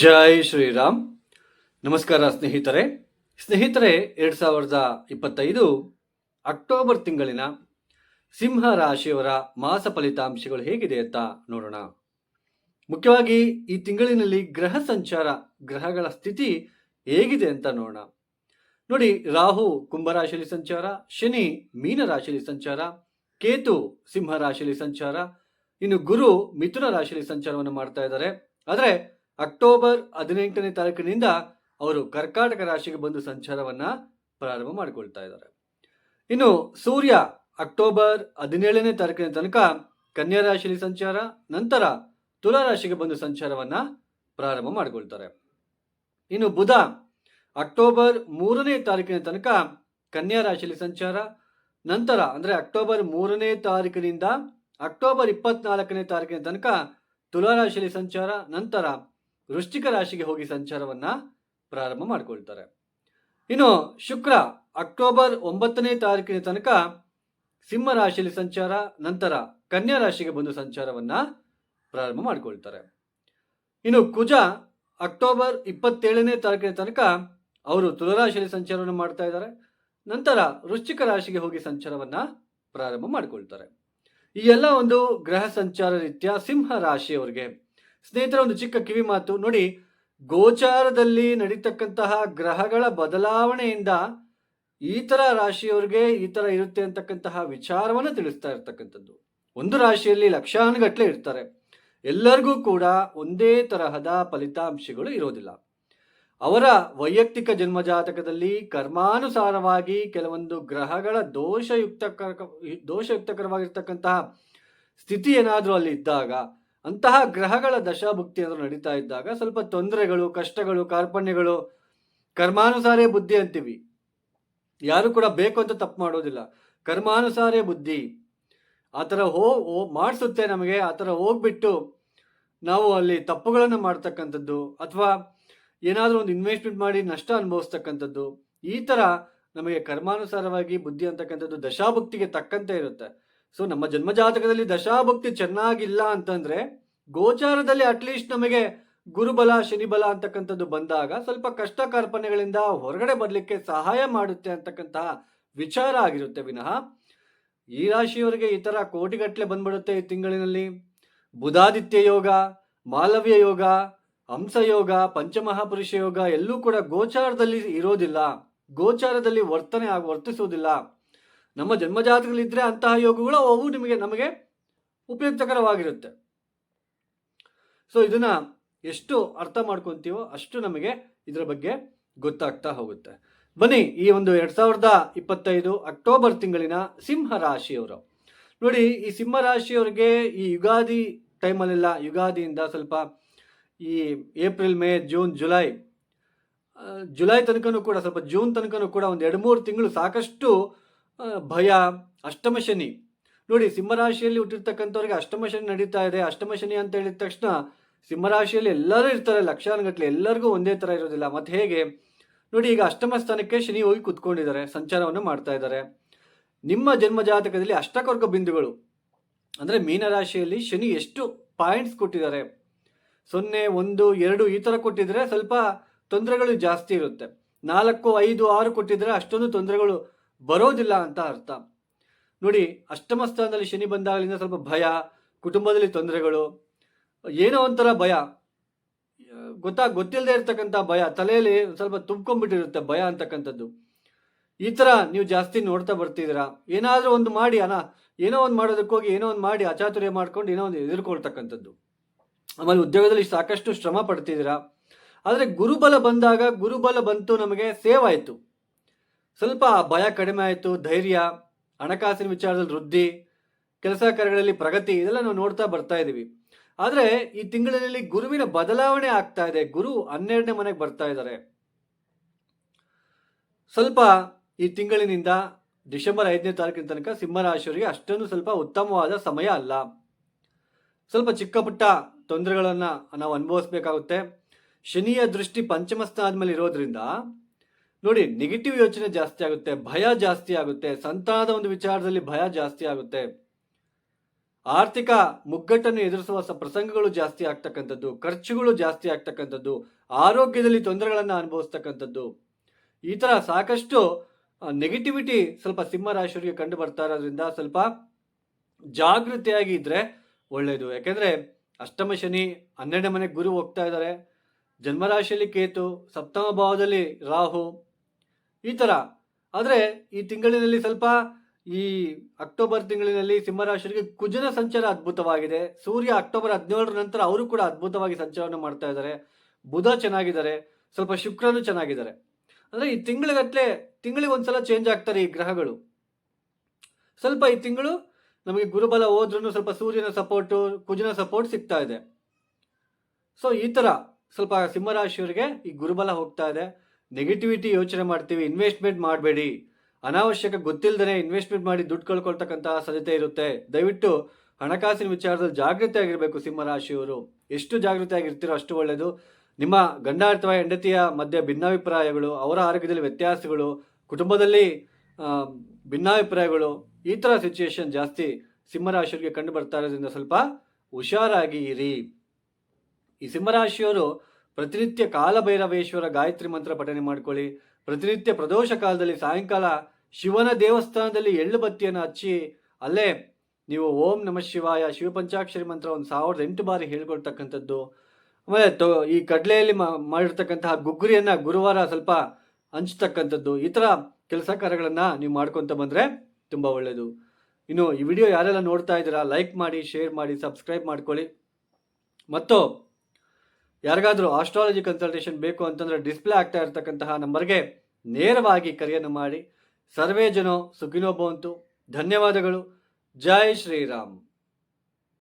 ಜೈ ಶ್ರೀರಾಮ್. ನಮಸ್ಕಾರ ಸ್ನೇಹಿತರೆ. ಸ್ನೇಹಿತರೆ, ಎರಡ್ ಸಾವಿರದ ಇಪ್ಪತ್ತೈದು ಅಕ್ಟೋಬರ್ ತಿಂಗಳಿನ ಸಿಂಹ ರಾಶಿಯವರ ಮಾಸ ಫಲಿತಾಂಶಗಳು ಹೇಗಿದೆ ಅಂತ ನೋಡೋಣ. ಮುಖ್ಯವಾಗಿ ಈ ತಿಂಗಳಿನಲ್ಲಿ ಗ್ರಹ ಸಂಚಾರ, ಗ್ರಹಗಳ ಸ್ಥಿತಿ ಹೇಗಿದೆ ಅಂತ ನೋಡೋಣ. ನೋಡಿ, ರಾಹು ಕುಂಭರಾಶಿಯಲ್ಲಿ ಸಂಚಾರ, ಶನಿ ಮೀನ ರಾಶಿಯಲ್ಲಿ ಸಂಚಾರ, ಕೇತು ಸಿಂಹ ರಾಶಿಯಲ್ಲಿ ಸಂಚಾರ, ಇನ್ನು ಗುರು ಮಿಥುನ ರಾಶಿಯಲ್ಲಿ ಸಂಚಾರವನ್ನು ಮಾಡ್ತಾ ಇದ್ದಾರೆ. ಆದರೆ ಅಕ್ಟೋಬರ್ ಹದಿನೆಂಟನೇ ತಾರೀಕಿನಿಂದ ಅವರು ಕರ್ಕಾಟಕ ರಾಶಿಗೆ ಬಂದು ಸಂಚಾರವನ್ನ ಪ್ರಾರಂಭ ಮಾಡಿಕೊಳ್ತಾ ಇದ್ದಾರೆ. ಇನ್ನು ಸೂರ್ಯ ಅಕ್ಟೋಬರ್ ಹದಿನೇಳನೇ ತಾರೀಕಿನ ತನಕ ಕನ್ಯಾ ರಾಶಿಯಲ್ಲಿ ಸಂಚಾರ, ನಂತರ ತುಲಾ ರಾಶಿಗೆ ಬಂದು ಸಂಚಾರವನ್ನ ಪ್ರಾರಂಭ ಮಾಡಿಕೊಳ್ತಾರೆ. ಇನ್ನು ಬುಧ ಅಕ್ಟೋಬರ್ ಮೂರನೇ ತಾರೀಕಿನ ತನಕ ಕನ್ಯಾ ರಾಶಿಯಲ್ಲಿ ಸಂಚಾರ, ನಂತರ ಅಂದ್ರೆ ಅಕ್ಟೋಬರ್ ಮೂರನೇ ತಾರೀಕಿನಿಂದ ಅಕ್ಟೋಬರ್ ಇಪ್ಪತ್ನಾಲ್ಕನೇ ತಾರೀಕಿನ ತನಕ ತುಲಾ ರಾಶಿಯಲ್ಲಿ ಸಂಚಾರ, ನಂತರ ವೃಶ್ಚಿಕ ರಾಶಿಗೆ ಹೋಗಿ ಸಂಚಾರವನ್ನ ಪ್ರಾರಂಭ ಮಾಡಿಕೊಳ್ತಾರೆ. ಇನ್ನು ಶುಕ್ರ ಅಕ್ಟೋಬರ್ ಒಂಬತ್ತನೇ ತಾರೀಕಿನ ತನಕ ಸಿಂಹ ರಾಶಿಯಲ್ಲಿ ಸಂಚಾರ, ನಂತರ ಕನ್ಯಾ ರಾಶಿಗೆ ಬಂದು ಸಂಚಾರವನ್ನ ಪ್ರಾರಂಭ ಮಾಡಿಕೊಳ್ತಾರೆ. ಇನ್ನು ಕುಜ ಅಕ್ಟೋಬರ್ ಇಪ್ಪತ್ತೇಳನೇ ತಾರೀಕಿನ ತನಕ ಅವರು ತುಲರಾಶಿಯಲ್ಲಿ ಸಂಚಾರವನ್ನು ಮಾಡ್ತಾ ಇದ್ದಾರೆ. ನಂತರ ವೃಶ್ಚಿಕ ರಾಶಿಗೆ ಹೋಗಿ ಸಂಚಾರವನ್ನ ಪ್ರಾರಂಭ ಮಾಡಿಕೊಳ್ತಾರೆ. ಈ ಎಲ್ಲ ಒಂದು ಗ್ರಹ ಸಂಚಾರ ರೀತ್ಯ ಸಿಂಹ ರಾಶಿಯವರಿಗೆ ಸ್ನೇಹಿತರ, ಒಂದು ಚಿಕ್ಕ ಕಿವಿ ಮಾತು. ನೋಡಿ, ಗೋಚಾರದಲ್ಲಿ ನಡೀತಕ್ಕಂತಹ ಗ್ರಹಗಳ ಬದಲಾವಣೆಯಿಂದ ಈ ಥರ ರಾಶಿಯವ್ರಿಗೆ ಈ ಥರ ಇರುತ್ತೆ ಅಂತಕ್ಕಂತಹ ವಿಚಾರವನ್ನು ತಿಳಿಸ್ತಾ ಇರ್ತಕ್ಕಂಥದ್ದು. ಒಂದು ರಾಶಿಯಲ್ಲಿ ಲಕ್ಷಾನುಗಟ್ಲೆ ಇರ್ತಾರೆ. ಎಲ್ಲರಿಗೂ ಕೂಡ ಒಂದೇ ತರಹದ ಫಲಿತಾಂಶಗಳು ಇರೋದಿಲ್ಲ. ಅವರ ವೈಯಕ್ತಿಕ ಜನ್ಮಜಾತಕದಲ್ಲಿ ಕರ್ಮಾನುಸಾರವಾಗಿ ಕೆಲವೊಂದು ಗ್ರಹಗಳ ದೋಷಯುಕ್ತ ದೋಷಯುಕ್ತಕರವಾಗಿರ್ತಕ್ಕಂತಹ ಸ್ಥಿತಿ ಏನಾದರೂ ಅಲ್ಲಿ ಇದ್ದಾಗ ಅಂತಹ ಗ್ರಹಗಳ ದಶಾಭುಕ್ತಿ ಅಂದ್ರೆ ನಡೀತಾ ಇದ್ದಾಗ ಸ್ವಲ್ಪ ತೊಂದರೆಗಳು, ಕಷ್ಟಗಳು, ಕಾರ್ಪಣ್ಯಗಳು, ಕರ್ಮಾನುಸಾರೇ ಬುದ್ಧಿ ಅಂತೀವಿ. ಯಾರು ಕೂಡ ಬೇಕು ಅಂತ ತಪ್ಪು ಮಾಡೋದಿಲ್ಲ. ಕರ್ಮಾನುಸಾರೇ ಬುದ್ಧಿ. ಆ ಥರ ಹೋ ಮಾಡಿಸುತ್ತೆ ನಮಗೆ, ಆ ಥರ ಹೋಗ್ಬಿಟ್ಟು ನಾವು ಅಲ್ಲಿ ತಪ್ಪುಗಳನ್ನು ಮಾಡ್ತಕ್ಕಂಥದ್ದು ಅಥವಾ ಏನಾದರೂ ಒಂದು ಇನ್ವೆಸ್ಟ್ಮೆಂಟ್ ಮಾಡಿ ನಷ್ಟ ಅನುಭವಿಸ್ತಕ್ಕಂಥದ್ದು, ಈ ಥರ ನಮಗೆ ಕರ್ಮಾನುಸಾರವಾಗಿ ಬುದ್ಧಿ ಅಂತಕ್ಕಂಥದ್ದು ದಶಾಭುಕ್ತಿಗೆ ತಕ್ಕಂತೆ ಇರುತ್ತೆ. ಸೊ ನಮ್ಮ ಜನ್ಮಜಾತಕದಲ್ಲಿ ದಶಾಭಕ್ತಿ ಚೆನ್ನಾಗಿಲ್ಲ ಅಂತಂದ್ರೆ, ಗೋಚಾರದಲ್ಲಿ ಅಟ್ಲೀಸ್ಟ್ ನಮಗೆ ಗುರುಬಲ, ಶನಿಬಲ ಅಂತಕ್ಕಂಥದ್ದು ಬಂದಾಗ ಸ್ವಲ್ಪ ಕಷ್ಟ ಕಾರ್ಪಣ್ಯಗಳಿಂದ ಹೊರಗಡೆ ಬರಲಿಕ್ಕೆ ಸಹಾಯ ಮಾಡುತ್ತೆ ಅಂತಕ್ಕಂತಹ ವಿಚಾರ ಆಗಿರುತ್ತೆ ವಿನಃ. ಈ ರಾಶಿಯವರಿಗೆ ಈ ತರ ಕೋಟಿಗಟ್ಟಲೆ ಬಂದ್ಬಿಡುತ್ತೆ ಈ ತಿಂಗಳಿನಲ್ಲಿ. ಬುಧಾದಿತ್ಯ ಯೋಗ, ಮಾಲವ್ಯ ಯೋಗ, ಹಂಸಯೋಗ, ಪಂಚಮಹಾಪುರುಷ ಯೋಗ ಎಲ್ಲೂ ಕೂಡ ಗೋಚಾರದಲ್ಲಿ ಇರೋದಿಲ್ಲ. ಗೋಚಾರದಲ್ಲಿ ವರ್ತನೆ ಆಗ ವರ್ತಿಸುವುದಿಲ್ಲ ನಮ್ಮ ಜನ್ಮಜಾತಕಗಳಿದ್ರೆ ಅಂತಹ ಯೋಗಗಳು ಅವು ನಿಮಗೆ, ನಮಗೆ ಉಪಯುಕ್ತಕರವಾಗಿರುತ್ತೆ. ಸೊ ಇದನ್ನ ಎಷ್ಟು ಅರ್ಥ ಮಾಡ್ಕೊತೀವೋ ಅಷ್ಟು ನಮಗೆ ಇದರ ಬಗ್ಗೆ ಗೊತ್ತಾಗ್ತಾ ಹೋಗುತ್ತೆ. ಬನ್ನಿ, ಈ ಒಂದು ಎರಡ್ ಸಾವಿರದ ಇಪ್ಪತ್ತೈದು ಅಕ್ಟೋಬರ್ ತಿಂಗಳಿನ ಸಿಂಹ ರಾಶಿಯವರು. ನೋಡಿ, ಈ ಸಿಂಹ ರಾಶಿಯವರಿಗೆ ಈ ಯುಗಾದಿ ಟೈಮಲ್ಲೆಲ್ಲ, ಯುಗಾದಿಯಿಂದ ಸ್ವಲ್ಪ ಈ April, May, June, July July ತನಕನೂ ಕೂಡ, ಸ್ವಲ್ಪ ಜೂನ್ ತನಕನೂ ಕೂಡ ಒಂದು ಎರಡು ಮೂರು ತಿಂಗಳು ಸಾಕಷ್ಟು ಭಯ, ಅಷ್ಟಮ ಶನಿ. ನೋಡಿ ಸಿಂಹರಾಶಿಯಲ್ಲಿ ಹುಟ್ಟಿರ್ತಕ್ಕಂಥವ್ರಿಗೆ ಅಷ್ಟಮ ಶನಿ ನಡೀತಾ ಇದೆ. ಅಷ್ಟಮ ಶನಿ ಅಂತ ಹೇಳಿದ ತಕ್ಷಣ ಸಿಂಹರಾಶಿಯಲ್ಲಿ ಎಲ್ಲರೂ ಇರ್ತಾರೆ ಲಕ್ಷಾನುಗಟ್ಟಲೆ ಎಲ್ಲರಿಗೂ ಒಂದೇ ಥರ ಇರೋದಿಲ್ಲ. ಮತ್ತೆ ಹೇಗೆ? ನೋಡಿ, ಈಗ ಅಷ್ಟಮ ಸ್ಥಾನಕ್ಕೆ ಶನಿ ಹೋಗಿ ಕುತ್ಕೊಂಡಿದ್ದಾರೆ, ಸಂಚಾರವನ್ನು ಮಾಡ್ತಾ ಇದ್ದಾರೆ. ನಿಮ್ಮ ಜನ್ಮ ಜಾತಕದಲ್ಲಿ ಅಷ್ಟಕರ್ಗ ಬಿಂದುಗಳು. ಅಂದರೆ ಮೀನರಾಶಿಯಲ್ಲಿ ಶನಿ ಎಷ್ಟು ಪಾಯಿಂಟ್ಸ್ ಕೊಟ್ಟಿದ್ದಾರೆ? ಸೊನ್ನೆ, ಒಂದು, ಎರಡು ಈ ಥರ ಕೊಟ್ಟಿದ್ರೆ ಸ್ವಲ್ಪ ತೊಂದರೆಗಳು ಜಾಸ್ತಿ ಇರುತ್ತೆ. ನಾಲ್ಕು, ಐದು, ಆರು ಕೊಟ್ಟಿದ್ರೆ ಅಷ್ಟೊಂದು ತೊಂದರೆಗಳು ಬರೋದಿಲ್ಲ ಅಂತ ಅರ್ಥ. ನೋಡಿ, ಅಷ್ಟಮ ಸ್ಥಾನದಲ್ಲಿ ಶನಿ ಬಂದಾಗಲಿಂದ ಸ್ವಲ್ಪ ಭಯ, ಕುಟುಂಬದಲ್ಲಿ ತೊಂದರೆಗಳು, ಏನೋ ಒಂಥರ ಭಯ. ಗೊತ್ತಾ ಗೊತ್ತಿಲ್ಲದೆ ಇರ್ತಕ್ಕಂಥ ಭಯ, ತಲೆಯಲ್ಲಿ ಸ್ವಲ್ಪ ತುಂಬ್ಕೊಂಡ್ಬಿಟ್ಟಿರುತ್ತೆ ಭಯ ಅಂತಕ್ಕಂಥದ್ದು. ಈ ಥರ ನೀವು ಜಾಸ್ತಿ ನೋಡ್ತಾ ಬರ್ತಿದ್ದೀರಾ? ಏನಾದರೂ ಒಂದು ಮಾಡಿ ಅನ ಏನೋ ಒಂದು ಮಾಡೋದಕ್ಕೋಗಿ ಏನೋ ಒಂದು ಮಾಡಿ ಅಚಾತುರ್ಯ ಮಾಡ್ಕೊಂಡು ಏನೋ ಒಂದು ಎದುರ್ಕೊಳ್ತಕ್ಕಂಥದ್ದು. ಆಮೇಲೆ ಉದ್ಯೋಗದಲ್ಲಿ ಸಾಕಷ್ಟು ಶ್ರಮ ಪಡ್ತಿದ್ದೀರಾ? ಆದರೆ ಗುರುಬಲ ಬಂದಾಗ ಗುರುಬಲ ಬಂತು ನಮಗೆ, ಸೇವ್ ಆಯಿತು. ಸ್ವಲ್ಪ ಭಯ ಕಡಿಮೆ ಆಯಿತು, ಧೈರ್ಯ, ಹಣಕಾಸಿನ ವಿಚಾರದಲ್ಲಿ ವೃದ್ಧಿ, ಕೆಲಸ ಕಾರ್ಯಗಳಲ್ಲಿ ಪ್ರಗತಿ, ಇದೆಲ್ಲ ನಾವು ನೋಡ್ತಾ ಬರ್ತಾ ಇದ್ದೀವಿ ಆದರೆ ಈ ತಿಂಗಳಲ್ಲಿ ಗುರುವಿನ ಬದಲಾವಣೆ ಆಗ್ತಾ ಇದೆ. ಗುರು ಹನ್ನೆರಡನೇ ಮನೆಗೆ ಬರ್ತಾ ಇದ್ದಾರೆ. ಸ್ವಲ್ಪ ಈ ತಿಂಗಳಿನಿಂದ ಡಿಸೆಂಬರ್ ಐದನೇ ತಾರೀಕಿನ ತನಕ ಸಿಂಹರಾಶಿಯವರಿಗೆ ಅಷ್ಟೊಂದು ಸ್ವಲ್ಪ ಉತ್ತಮವಾದ ಸಮಯ ಅಲ್ಲ. ಸ್ವಲ್ಪ ಚಿಕ್ಕ ಪುಟ್ಟ ತೊಂದರೆಗಳನ್ನು ನಾವು ಅನುಭವಿಸ್ಬೇಕಾಗುತ್ತೆ. ಶನಿಯ ದೃಷ್ಟಿ ಪಂಚಮ ಸ್ಥಾನದ ಮೇಲೆ ಇರೋದ್ರಿಂದ ನೋಡಿ ನೆಗೆಟಿವ್ ಯೋಚನೆ ಜಾಸ್ತಿ ಆಗುತ್ತೆ, ಭಯ ಜಾಸ್ತಿ ಆಗುತ್ತೆ, ಸಂತಾನದ ಒಂದು ವಿಚಾರದಲ್ಲಿ ಭಯ ಜಾಸ್ತಿ ಆಗುತ್ತೆ. ಆರ್ಥಿಕ ಮುಗ್ಗಟ್ಟನ್ನು ಎದುರಿಸುವ ಪ್ರಸಂಗಗಳು ಜಾಸ್ತಿ ಆಗ್ತಕ್ಕಂಥದ್ದು, ಖರ್ಚುಗಳು ಜಾಸ್ತಿ ಆಗ್ತಕ್ಕಂಥದ್ದು, ಆರೋಗ್ಯದಲ್ಲಿ ತೊಂದರೆಗಳನ್ನು ಅನುಭವಿಸ್ತಕ್ಕಂಥದ್ದು. ಈ ಥರ ಸಾಕಷ್ಟು ನೆಗೆಟಿವಿಟಿ ಸ್ವಲ್ಪ ಸಿಂಹರಾಶಿಯವರಿಗೆ ಕಂಡು ಬರ್ತಾ ಇರೋದ್ರಿಂದ ಸ್ವಲ್ಪ ಜಾಗೃತಿಯಾಗಿ ಇದ್ರೆ ಒಳ್ಳೆಯದು ಯಾಕೆಂದರೆ, ಅಷ್ಟಮ ಶನಿ ಹನ್ನೆರಡನೇ ಮನೆಗೆ ಗುರು ಹೋಗ್ತಾ ಇದ್ದಾರೆ. ಜನ್ಮರಾಶಿಯಲ್ಲಿ ಕೇತು, ಸಪ್ತಮ ಭಾವದಲ್ಲಿ ರಾಹು ಈ ಥರ ಆದರೆ ಈ ತಿಂಗಳಿನಲ್ಲಿ ಸ್ವಲ್ಪ ಈ ಅಕ್ಟೋಬರ್ ತಿಂಗಳಿನಲ್ಲಿ ಸಿಂಹರಾಶಿಗೆ ಕುಜನ ಸಂಚಾರ ಅದ್ಭುತವಾಗಿದೆ. ಸೂರ್ಯ ಅಕ್ಟೋಬರ್ ಹದಿನೇಳರ ನಂತರ ಅವರು ಕೂಡ ಅದ್ಭುತವಾಗಿ ಸಂಚಾರವನ್ನು ಮಾಡ್ತಾ ಇದ್ದಾರೆ. ಬುಧ ಚೆನ್ನಾಗಿದ್ದಾರೆ. ಸ್ವಲ್ಪ ಶುಕ್ರನು ಚೆನ್ನಾಗಿದ್ದಾರೆ. ಅಂದ್ರೆ ಈ ತಿಂಗಳಿಗಟ್ಟಲೆ ತಿಂಗಳಿಗೆ ಒಂದ್ಸಲ ಚೇಂಜ್ ಆಗ್ತಾರೆ ಈ ಗ್ರಹಗಳು. ಸ್ವಲ್ಪ ಈ ತಿಂಗಳು ನಮಗೆ ಗುರುಬಲ ಹೋದ್ರೂ ಸ್ವಲ್ಪ ಸೂರ್ಯನ ಸಪೋರ್ಟು ಕುಜನ ಸಪೋರ್ಟ್ ಸಿಗ್ತಾ ಇದೆ. ಸೊ ಈ ಥರ ಸ್ವಲ್ಪ ಸಿಂಹರಾಶಿಯವರಿಗೆ ಈ ಗುರುಬಲ ಹೋಗ್ತಾ ಇದೆ. ನೆಗೆಟಿವಿಟಿ ಯೋಚನೆ ಮಾಡ್ತೀವಿ, ಇನ್ವೆಸ್ಟ್ಮೆಂಟ್ ಮಾಡಬೇಡಿ. ಅನಾವಶ್ಯಕ ಗೊತ್ತಿಲ್ಲದೇ ಇನ್ವೆಸ್ಟ್ಮೆಂಟ್ ಮಾಡಿ ದುಡ್ಡು ಕಳ್ಕೊಳ್ತಕ್ಕಂತಹ ಸಾಧ್ಯತೆ ಇರುತ್ತೆ. ದಯವಿಟ್ಟು ಹಣಕಾಸಿನ ವಿಚಾರದಲ್ಲಿ ಜಾಗೃತಿ ಆಗಿರಬೇಕು ಸಿಂಹರಾಶಿಯವರು ಎಷ್ಟು ಜಾಗೃತಿ ಆಗಿರ್ತೀರೋ ಅಷ್ಟು ಒಳ್ಳೆಯದು ನಿಮ್ಮ ಗಂಡ ಅಥವಾ ಹೆಂಡತಿಯ ಮಧ್ಯೆ ಭಿನ್ನಾಭಿಪ್ರಾಯಗಳು, ಅವರ ಆರೋಗ್ಯದಲ್ಲಿ ವ್ಯತ್ಯಾಸಗಳು, ಕುಟುಂಬದಲ್ಲಿ ಭಿನ್ನಾಭಿಪ್ರಾಯಗಳು, ಈ ಥರ ಸಿಚುಯೇಷನ್ ಜಾಸ್ತಿ ಸಿಂಹರಾಶಿಯವರಿಗೆ ಕಂಡು ಬರ್ತಾ ಇರೋದ್ರಿಂದ ಸ್ವಲ್ಪ ಹುಷಾರಾಗಿ ಇರಿ. ಈ ಸಿಂಹರಾಶಿಯವರು ಪ್ರತಿನಿತ್ಯ ಕಾಲಭೈರವೇಶ್ವರ ಗಾಯತ್ರಿ ಮಂತ್ರ ಪಠನೆ ಮಾಡ್ಕೊಳ್ಳಿ. ಪ್ರತಿನಿತ್ಯ ಪ್ರದೋಷ ಕಾಲದಲ್ಲಿ ಸಾಯಂಕಾಲ ಶಿವನ ದೇವಸ್ಥಾನದಲ್ಲಿ ಎಳ್ಳು ಬತ್ತಿಯನ್ನು ಹಚ್ಚಿ, ಅಲ್ಲೇ ನೀವು ಓಂ ನಮಃ ಶಿವಾಯ ಶಿವಪಂಚಾಕ್ಷರಿ ಮಂತ್ರ ಒಂದು ಸಾವಿರದ ಎಂಟು ಬಾರಿ ಹೇಳ್ಕೊಳ್ತಕ್ಕಂಥದ್ದು. ಆಮೇಲೆ ತೊ, ಈ ಕಡಲೆಯಲ್ಲಿ ಮಾಡಿರ್ತಕ್ಕಂತಹ ಗುಗ್ಗುರಿಯನ್ನು ಗುರುವಾರ ಸ್ವಲ್ಪ ಹಂಚ್ತಕ್ಕಂಥದ್ದು. ಈ ಥರ ಕೆಲಸ ಕಾರ್ಯಗಳನ್ನು ನೀವು ಮಾಡ್ಕೊತ ಬಂದರೆ ತುಂಬ ಒಳ್ಳೆಯದು ಇನ್ನು ಈ ವಿಡಿಯೋ ಯಾರೆಲ್ಲ ನೋಡ್ತಾ ಇದ್ದೀರಾ, ಲೈಕ್ ಮಾಡಿ, ಶೇರ್ ಮಾಡಿ, ಸಬ್ಸ್ಕ್ರೈಬ್ ಮಾಡ್ಕೊಳ್ಳಿ. ಮತ್ತು ಯಾರಿಗಾದರೂ ಆಸ್ಟ್ರಾಲಜಿ ಕನ್ಸಲ್ಟೇಷನ್ ಬೇಕು ಅಂತಂದರೆ ಡಿಸ್ಪ್ಲೇ ಆಗ್ತಾ ಇರತಕ್ಕಂತಹ ನಂಬರ್ಗೆ ನೇರವಾಗಿ ಕರೆಯನ್ನು ಮಾಡಿ. ಸರ್ವೇ ಜನೋ ಸುಖಿನೋ ಭವಂತು. ಧನ್ಯವಾದಗಳು. ಜೈ ಶ್ರೀರಾಮ್.